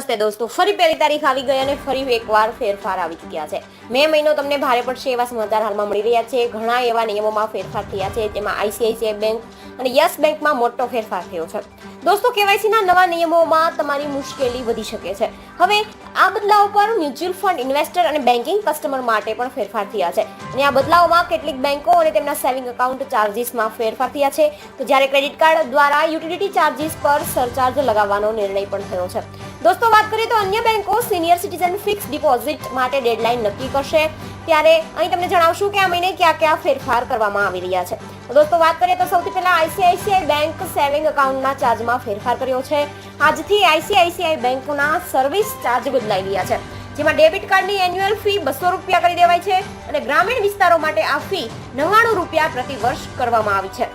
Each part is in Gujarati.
નમસ્તે દોસ્તો, ફરી પહેલી તારીખ આવી ગઈ અને ફરી એકવાર ફેરફાર આવી ચૂક્યા છે. મે મહિનો તમને ભારે પડશે એવા સમાચાર હાલમાં મળી રહ્યા છે. ઘણા એવા નિયમોમાં ફેરફાર થયા છે, જેમાં આઈસીઆઈસીઆઈ બેંક અને યસ બેંકમાં મોટો ફેરફાર થયો છે. દોસ્તો, કેવાયસીના નવા નિયમોમાં તમારી મુશ્કેલી વધી શકે છે. હવે, આ બદલાવ પર મ્યુચ્યુઅલ ફંડ, ઇન્વેસ્ટર અને બેન્કિંગ કસ્ટમર માટે પણ ફેરફાર થયા છે. અને આ બદલાવમાં કેટલીક બેંકો અને તેમના સેવિંગ એકાઉન્ટ ચાર્જીસમાં ફેરફાર થયા છે. તો જ્યારે ક્રેડિટ કાર્ડ દ્વારા યુટિલિટી ચાર્જીસ પર સરચાર્જ લગાવવાનો નિર્ણય પણ થયો છે. દોસ્તો, વાત કરીએ તો અન્ય બેંકો સિનિયર સિટીઝન ફિક્સ ડિપોઝિટ માટે ડેડલાઇન નક્કી કરશે. ત્યારે અહીં તમને જણાવશું કે આ મહિને કયા કયા ફેરફાર કરવામાં આવી રહ્યા છે. દોસ્તો, વાત કરીએ તો સૌથી પહેલા આઈસીઆઈસીઆઈ બેંક સેવિંગ એકાઉન્ટના ચાર્જમાં ફેરફાર કર્યો છે. આજથી આઈસીઆઈસીઆઈ બેંકના સર્વિસ ચાર્જ બદલાઈ ગયા છે, જેમાં ડેબિટ કાર્ડની એન્યુઅલ ફી બસો રૂપિયા કરી દેવાય છે અને ગ્રામીણ વિસ્તારો માટે આ ફી નવ્વાણું રૂપિયા પ્રતિ વર્ષ કરવામાં આવી છે.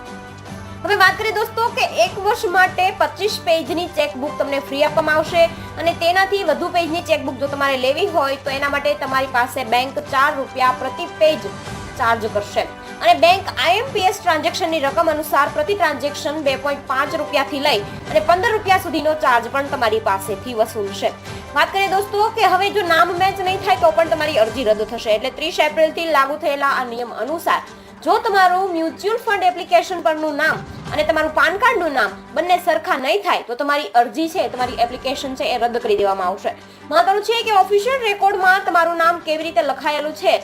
હવે વાત કરીએ દોસ્તો કે એક વર્ષ માટે પચીસ પેજની ચેકબુક તમને ફ્રી આપવામાં આવશે અને તેનાથી વધુ પેજની ચેકબુક જો તમારે લેવી હોય તો એના માટે તમારી પાસે બેંક ચાર રૂપિયા પ્રતિ પેજ ચાર્જ કરશે. અને બેંક આઈએમપીએસ ટ્રાન્ઝેક્શનની રકમ અનુસાર પ્રતિ ટ્રાન્ઝેક્શન બે પોઈન્ટ પાંચ રૂપિયાથી લઈ અને પંદર રૂપિયા સુધીનો ચાર્જ પણ તમારી પાસેથી વસૂલશે વાત કરીએ દોસ્તો કે હવે જો નામ મેચ નહીં થાય તો પણ તમારી અરજી રદ થશે. એટલે ત્રીસ એપ્રિલથી લાગુ થયેલા આ નિયમ અનુસાર જો તમારું મ્યુચ્યુઅલ ફંડ એપ્લિકેશન પરનું નામ અને તમારું પાન કાર્ડનું નામ બંને સરખા નહીં થાય તો તમારી અરજી છે, તમારી એપ્લિકેશન છે એ રદ કરી દેવામાં આવશે. મહત્વનું છે કે ઓફિશિયલ રેકોર્ડમાં તમારું નામ કેવી રીતે લખાયેલું છે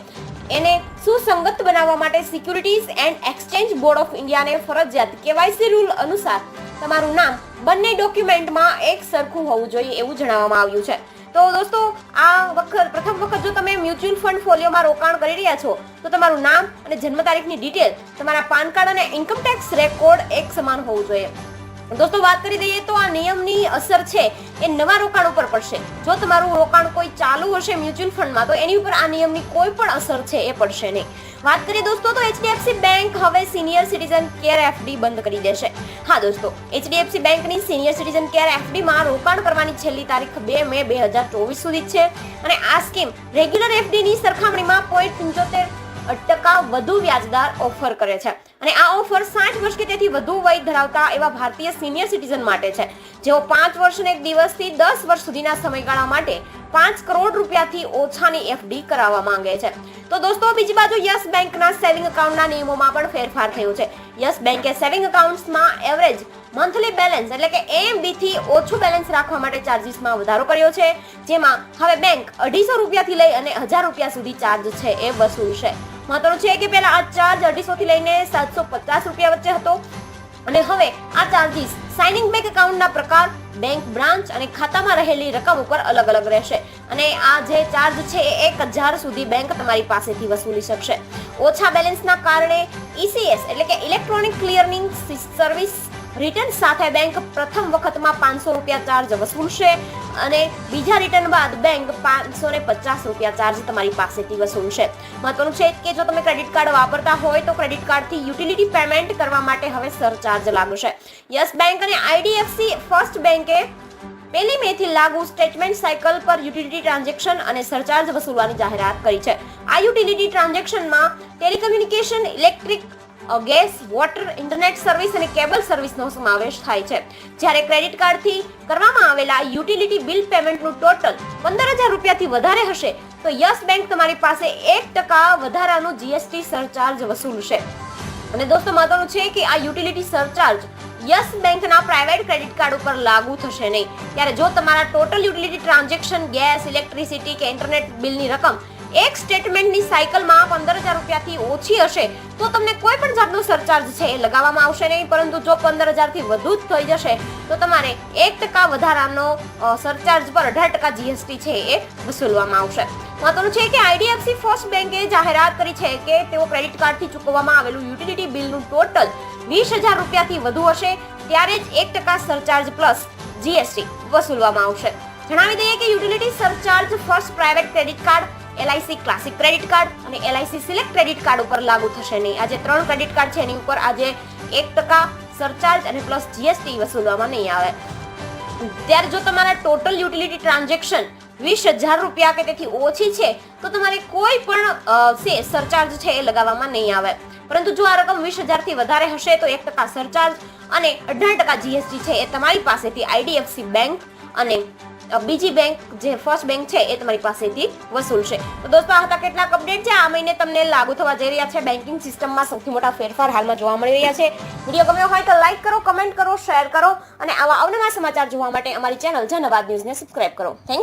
એને સુસંગત બનાવવા માટે securities and exchange board of ઇન્ડિયાને ફરજિયાત કેવાયસી રૂલ અનુસાર તમારું નામ બંને ડોક્યુમેન્ટમાં એક સરખું હોવું જોઈએ એવું જણાવવામાં આવ્યું છે. તો દોસ્તો, આ વખત, પ્રથમ વખત જો તમે મ્યુચ્યુઅલ ફંડ ફોલિયોમાં રોકાણ કરી રહ્યા છો, તો તમારું નામ અને જન્મ તારીખની ડિટેલ તમારા પાન કાર્ડ અને ઇન્કમ ટેક્સ રેકોર્ડ એક સમાન હોવું જોઈએ. દોસ્તો, વાત કરી દઈએ તો આ નિયમની અસર છે એ નવા રોકાણ ઉપર પડશે. જો તમારું રોકાણ કોઈ ચાલુ હશે મ્યુચ્યુઅલ ફંડમાં, તો એની ઉપર આ નિયમની કોઈ પણ અસર છે એ પડશે નહીં. વાત કરીએ દોસ્તો, તો એચડીએફસી બેંક હવે સિનિયર સિટીઝન કેર એફડી બંધ કરી દેશે. હા દોસ્તો, એચડીએફસી બેંકની સિનિયર સિટીઝન કેર એફડીમાં રોકાણ કરવાની છેલ્લી તારીખ બે મે બે હજાર ચોવીસ સુધી છે. અને આ સ્કીમ રેગ્યુલર એફડીની સરખામણીમાં પોઈન્ટ પંચોતેર ટકા વધુ વ્યાજદાર ઓફર કરે છે. અને આ ઓફર સાઠ વર્ષ કે તેથી વધુ વય ધરાવતા એવા ભારતીય સિનિયર સિટીઝન માટે છે. જેઓ પાંચ વર્ષ અને એક દિવસથી દસ વર્ષ સુધીના સમયગાળા માટે પાંચ કરોડ રૂપિયાથી ઓછાની એફડી કરાવવા માંગે છે. તો દોસ્તો, બીજી બાજુ યસ બેંકના સેવિંગ એકાઉન્ટના નિયમોમાં પણ ફેરફાર થયો છે. યસ બેંકે સેવિંગ એકાઉન્ટ્સમાં એવરેજ મંથલી બેલેન્સ એટલે કે એએમબી થી ઓછું બેલેન્સ રાખવા માટે ચાર્જિસમાં વધારો કર્યો છે, જેમાં હવે બેંક અઢીસો રૂપિયાથી લઈ અને હજાર રૂપિયા સુધી ચાર્જ છે એ વસૂલશે. મહત્વનું છે કે પહેલા આ ચાર્જ અઢીસો થી લઈને સાતસો પચાસ રૂપિયા વચ્ચે હતો. અને હવે આ ચાર્જિસ સાઇનિંગ બેંક એકાઉન્ટના પ્રકાર બેંક બ્રાન્ચ અને ખાતામાં રહેલી રકમ ઉપર અલગ અલગ રહેશે. અને આ જે ચાર્જ છે એ એક હજાર સુધી બેંક તમારી પાસેથી વસૂલી શકશે. ઓછા બેલેન્સના કારણે ઈસીએસ એટલે કે ઇલેક્ટ્રોનિક ક્લિયરિંગ સર્વિસ રિટર્ન સાથે બેંક પ્રથમ વખતમાં પાંચસો રૂપિયા ચાર્જ વસૂલશે અને બીજા રિટર્ન બાદ બેંક પાંચસો ને પચાસ રૂપિયા ચાર્જ તમારી પાસેથી વસૂલશે. મહત્વનું છે કે જો તમે ક્રેડિટ કાર્ડ વાપરતા હોય તો ક્રેડિટ કાર્ડથી યુટિલિટી પેમેન્ટ કરવા માટે હવે સરચાર્જ લાગશે યસ બેંક અને આઈડીએફસી ફર્સ્ટ બેંકે પહેલી મે થી લાગુ સ્ટેટમેન્ટ સાયકલ પર યુટિલિટી ટ્રાન્ઝેક્શન અને સરચાર્જ વસૂલવાની જાહેરાત કરી છે. આ utility ટ્રાન્ઝેક્શનમાં telecommunication electric gas, water, internet service અને કેબલ સર્વિસનો સમાવેશ થાય છે. જ્યારે ક્રેડિટ કાર્ડથી કરવામાં આવેલા યુટિલિટી બિલ પેમેન્ટનું ટોટલ પંદર હજાર રૂપિયાથી વધારે હશે, તો યસ બેંક તમારી પાસે એક ટકા વધારાનું જીએસટી સરચાર્જ વસૂલશે. અને દોસ્તો, મહત્વનું છે કે આ યુટિલિટી સરચાર્જ યસ બેંકના પ્રાઇવેટ ક્રેડિટ કાર્ડ ઉપર લાગુ થશે નહીં. ત્યારે જો તમારા total utility transaction, gas, electricity કે ઇન્ટરનેટ બિલની રકમ એક સ્ટેટમેન્ટની સાયકલમાં પંદર હજાર રૂપિયાથી ઓછી હશે, તો તમને કોઈ પણ જાતનો સરચાર્જ છે એ લગાવવામાં આવશે નહીં, પરંતુ જો પંદર હજારથી વધુ જ થઈ જશે, તો તમારે એક ટકા વધારાનો સરચાર્જ પર અઢાર ટકા જીએસટી છે એ વસૂલવામાં આવશે. મહત્વનું છે કે આઈડીએફસી ફર્સ્ટ બેંકે જાહેરાત કરી છે કે તેઓ ક્રેડિટ કાર્ડથી ચૂકવવામાં આવેલું યુટિલિટી બિલનું ટોટલ વીસ હજાર રૂપિયાથી વધુ હશે, ત્યારે જ એક ટકા સરચાર્જ પ્લસ જીએસટી વસૂલવામાં આવશે. જણાવી દઈએ કે utility surcharge first private credit card LIC classic credit card અને એલઆઈસી સિલેક્ટ ક્રેડિટ કાર્ડ ઉપર લાગુ થશે નહીં. આજે ત્રણ ક્રેડિટ કાર્ડ છે, એની ઉપર આજે એક ટકા સરચાર્જ અને પ્લસ જીએસટી વસૂલવામાં નહીં આવે. ત્યારે જો તમારા ટોટલ યુટિલિટી ટ્રાન્ઝેક્શન વીસ હજાર રૂપિયા કે તેથી ઓછી છે, તો તમારે કોઈ પણ સે સરચાર્જ છે એ લગાવવામાં નહીં આવે. પરંતુ જો આ રકમ વીસ હજારથી વધારે હશે, તો એક ટકા સરચાર્જ અને અઢાર ટકા જીએસટી છે એ તમારી પાસેથી આઈડીએફસી બેંક અને બીજી બેંક જે ફર્સ્ટ બેંક છે એ તમારી પાસેથી વસૂલશે તો દોસ્તો, આ હતા કેટલાક અપડેટ છે. આ મહિને તમને લાગુ થવા જઈ રહ્યા છે બેન્કિંગ સિસ્ટમમાં સૌથી મોટા ફેરફાર હાલમાં જોવા મળી રહ્યા છે. વીડિયો ગમ્યો હોય તો લાઈક કરો કમેન્ટ કરો શેર કરો અને આવા અવનવા સમાચાર જોવા માટે અમારી ચેનલ જનવાદ ન્યૂઝને સબસ્ક્રાઇબ કરો. થેન્ક